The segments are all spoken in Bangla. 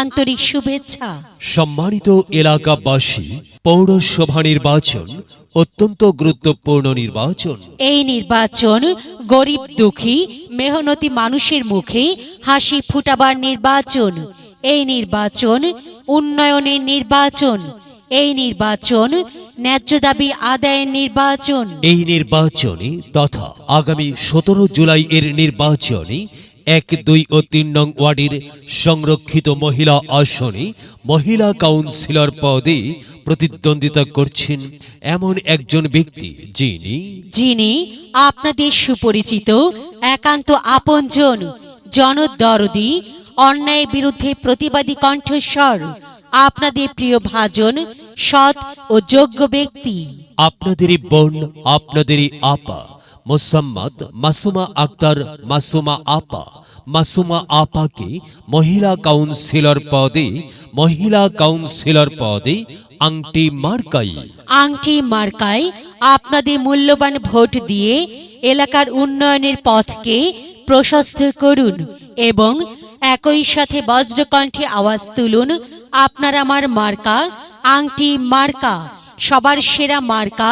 আন্তরিক শুভেচ্ছা। সম্মানিত এলাকাবাসী পৌরসভা নির্বাচন অত্যন্ত গুরুত্বপূর্ণ নির্বাচন। এই নির্বাচন গরিব দুঃখী মেহনতি মানুষের মুখে হাসি ফুটাবার নির্বাচন। এই নির্বাচন উন্নয়নের নির্বাচন। এই নির্বাচন ন্যায্য দাবি আদায়ের নির্বাচন। এই নির্বাচনে তথা আগামী সতেরো জুলাই এর নির্বাচনে এক দুই ও তিন নং ওয়ার্ডের সংরক্ষিত মহিলা আসনে মহিলা কাউন্সিলর পদে প্রতিদ্বন্দ্বিতা করছেন এমন একজন ব্যক্তি যিনি যিনি আপনাদের সুপরিচিত একান্ত আপনজন জনদরদি অন্যায়ের বিরুদ্ধে প্রতিবাদী কণ্ঠস্বর আপনাদের প্রিয় ভাজন সৎ ও যোগ্য ব্যক্তি। আপনাদেরই বোন আপনাদেরই আপা মোসাম্মদ, মাসুমা আক্তার মাসুমা আপা, মাসুমা আপাকে মহিলা কাউন্সিলর পদে, মহিলা কাউন্সিলর পদে আংটি মার্কাই। আংটি মার্কায় আপনাদের মূল্যবান ভোট দিয়ে এলাকার উন্নয়নের পথকে প্রশস্ত করুন এবং একই সাথে বজ্রকণ্ঠে আওয়াজ তুলুন, আপনার আমার মার্কা, আংটি মার্কা, সবার সেরা মার্কা,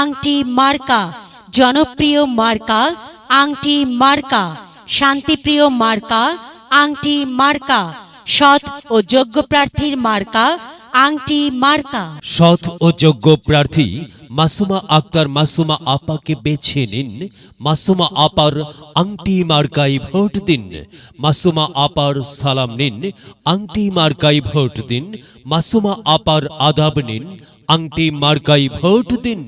আংটি মার্কা। জনপ্রিয় মার্কা আংটি মার্কা, শান্তিপ্রিয় মার্কা আংটি মার্কা, সৎ ও যোগ্য প্রার্থীর মার্কা আংটি মার্কা। সৎ ও যোগ্য প্রার্থী মাসুমা আক্তার মাসুমা আপাকে বেছে নিন। মাসুমা আপার আংটি মার্কাই ভোট দিন। মাসুমা আপার সালাম নিন। আংটি মার্কাই ভোট দিন। মাসুমা আপার আদাব নিন। আংটি মার্কাই ভোট দিন।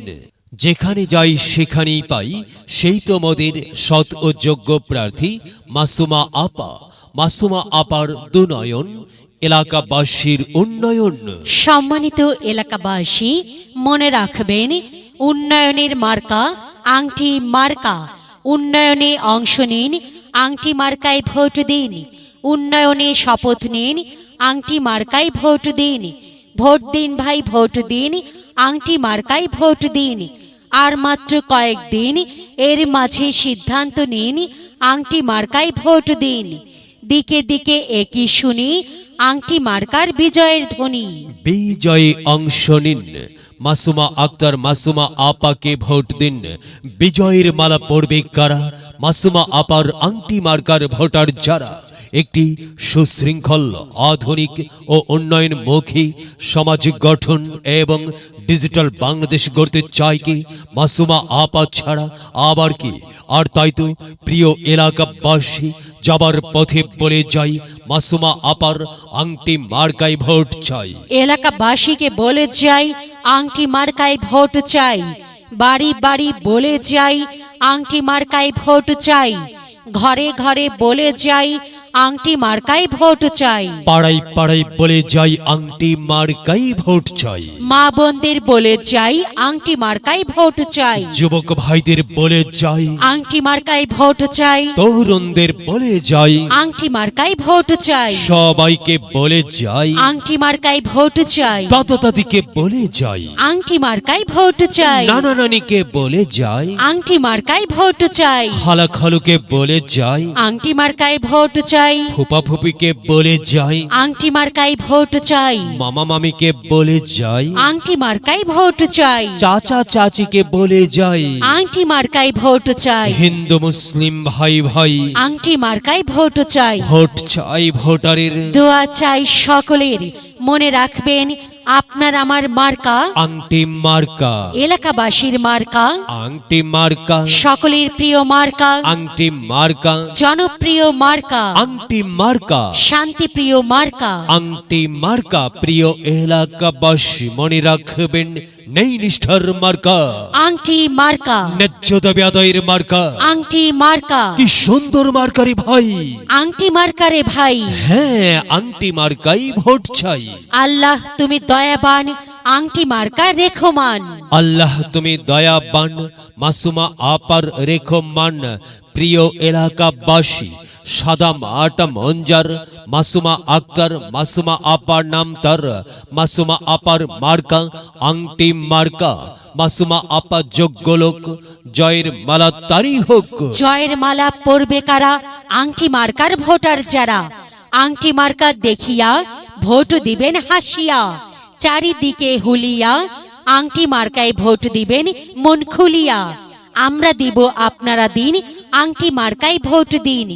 যেখানে যাই সেখানেই পাই, সেই তো মোদের সৎ ও যোগ্য প্রার্থী মাসুমা আপা। মাসুমা আপার দুনয়ন, এলাকাবাসীর উন্নয়ন। সম্মানিত এলাকাবাসী, মনে রাখবেন, উন্নয়নের মার্কা আংটি মার্কা। উন্নয়নে অংশ নিন, আংটি মার্কায় ভোট দিন। উন্নয়নে শপথ নিন, আংটি মার্কায় ভোট দিন। ভোট দিন ভাই, ভোট দিন, আংটি মার্কায় ভোট দিন। আর মাত্র কয়েকদিন এর মাঝে সিদ্ধান্ত নিন, আংটি মার্কায় ভোট দিন। দিকে দিকে একই শুনি, আংটি মার্কার বিজয়ের ধ্বনি। বিজয়ে অংশ নিন, মাসুমা আক্তার, মাসুমা আপাকে ভোট দিন। বিজয়ের মালা পড়বে কারা? মাসুমা আপার আংটি মার্কার ভোটার যারা? একটি সুশৃঙ্খল, আধুনিক ও উন্নয়নমুখী সামাজিক গঠন এবং ডিজিটাল বাংলাদেশ গড়তে চায় কি? মাসুমা আপা ছাড়া আবার কি? আর তাই তো প্রিয় এলাকাবাসী যাবার পথে বলে যাই, মাসুমা আপার আংটি মার্কাই ভোট চাই। এলাকাবাসীকে বলে যাই, আংটি মার্কায় ভোট চাই। বাড়ি বাড়ি বলে যাই, আংটি মার্কায় ভোট চাই। ঘরে ঘরে বলে যাই আংটি মার্কায় ভোট চাই। পাড়াই পাড়াই বলে যাই আংটি মার্কাই ভোট চাই। মা বোনদের বলে যাই আংটি মার্কায় ভোট চাই। যুবক ভাইদের বলে যাই। আংটি মার্কায় ভোট চাই। তরুণদের বলে যাই। আংটি মার্কায় ভোট চাই। সবাইকে বলে যাই। আংটি মার্কায় ভোট চাই। দাদা দাদিকে বলে যাই। আংটি মার্কায় ভোট চাই। নানা নানিকে বলে যাই। আংটি মার্কায় ভোট চাই। খালা খালুকে বলে যাই। আংটি মার্কায় ভোট চাই। ফুপা ফুপিকে বলে যাই। আংটি মার্কায় ভোট চাই। মামা মামিকে বলে যাই। আংটি মার্কায় ভোট চাই। চাচা চাচিকে বলে যাই। আংটি মার্কায় ভোট চাই। হিন্দু মুসলিম ভাই ভাই। আংটি মার্কায় ভোট চাই। ভোট চাই ভোটারের। দোয়া চাই সকলের। মনে রাখবেন আপনার আমার মার্কা আংটি মার্কা এলাকাবাসীর মার্কা আংটি মার্কা সকলের প্রিয় মার্কা আংটি মার্কা জনপ্রিয় মার্কা আংটি মার্কা শান্তি প্রিয় মার্কা। আংটি মার্কা প্রিয় এলাকাবাসী মনে রাখবেন নেই নিষ্ঠার মার্কা। আংটি মার্কা। ন্যায্য দাবি আদায়ের মার্কা। আংটি মার্কা। কি সুন্দর মার্কারি ভাই। আংটি মার্কারে ভাই। হ্যাঁ আংটি মার্কাই ভোট চাই। আল্লাহ তুমি দয়াবান আংটি মার্কা রেখমান। আল্লাহ তুমি দয়াবান মাসুমা আপার রেখমান। প্রিয় এলাকাবাসী সাদা মাটা মঞ্জার, মাসুমা আক্তার মাসুমা আপার নাম তার মাসুমা আপার মার্কা, আংটি মার্কা, মাসুমা আপা যোগ্য লোক, জয়ের মালা তারি হোক। জয়ের মালা পরবে কারা? আংটি মার্কার ভোটার যারা। আংটি মার্কা দেখিয়া ভোট দিবেন হাসিয়া। চারিদিকে হুলিয়া আংটি মার্কায় ভোট দিবেন মন খুলিয়া। আমরা দিব আপনারা দিন আংটি মার্কাই ভোট দিন।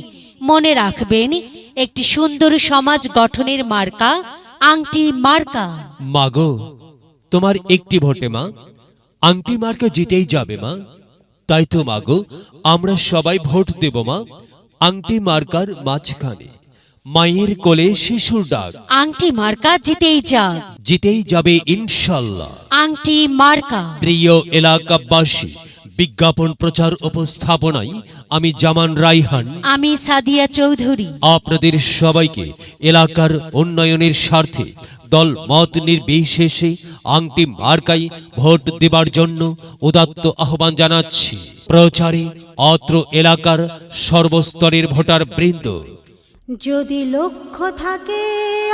মনে রাখবেন একটি সুন্দর সমাজ গঠনের মার্কা আংটি মার্কা। মাগো তোমার একটি ভোটে মা আংটি মার্কা জিতেই যাবে মা। তাই তো মাগো আমরা সবাই ভোট দেব মা আংটি মার্কার মাঝখানে। মায়ের কোলে শিশুর ডাক। আংটি মার্কা জিতেই যাক। জিতেই যাবে ইনশাল্লাহ। আংটি মার্কা। প্রিয় এলাকাবাসী বিজ্ঞাপন প্রচার উপস্থাপনায় আমি জামান রাইহান আমি সাদিয়া চৌধুরী। আপনাদের সবাইকে এলাকার উন্নয়নের স্বার্থে দল মত নির্বিশেষে আংটি মার্কাই ভোট দেবার জন্য উদাত্ত আহ্বান জানাচ্ছি। প্রচারে অত্র এলাকার সর্বস্তরের ভোটার বৃন্দ যদি লক্ষ্য থাকে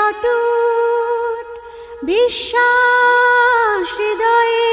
অটুট বিশ্বাস হৃদয়ে